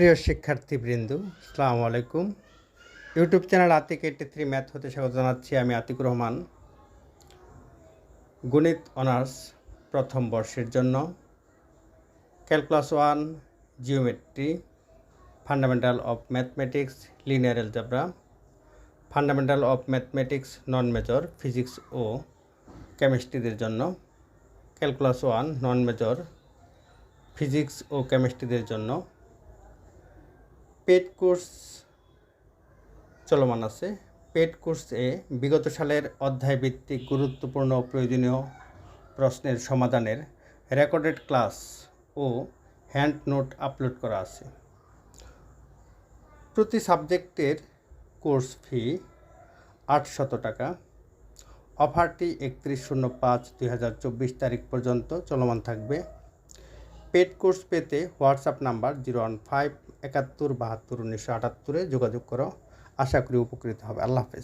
প্রিয় শিক্ষার্থীবৃন্দ, আসসালামু আলাইকুম। YouTube channel Atik eighty three math হতে স্বাগত জানাচ্ছি আমি আতিকুর রহমান। গণিত অনার্স প্রথম বর্ষের জন্য। Calculus one, geometry, fundamental of mathematics, linear algebra, fundamental of mathematics, non major, physics ও কেমিস্ট্রিদের জন্য। Calculus one, non major, physics ও কেমিস্ট্রিদের জন্য। পেড কোর্স চলমান আছে। পেড কোর্সে বিগত সালের অধ্যায়ভিত্তিক গুরুত্বপূর্ণ প্রয়োজনীয় প্রশ্নের সমাধানের রেকর্ডেড ক্লাস ও হ্যান্ড নোট আপলোড করা আছে। প্রতি সাবজেক্টের কোর্স ফি আটশত টাকা। অফারটি একত্রিশ শূন্য পাঁচ দুই হাজার চব্বিশ তারিখ পর্যন্ত চলমান থাকবে। পেড কোর্স পেতে WhatsApp number zero one five একাত্তর বাহাত্তর উনিশশো আটাত্তরে যোগাযোগ করো। আশা করি উপকৃত হবে। আল্লাহ হাফেজ।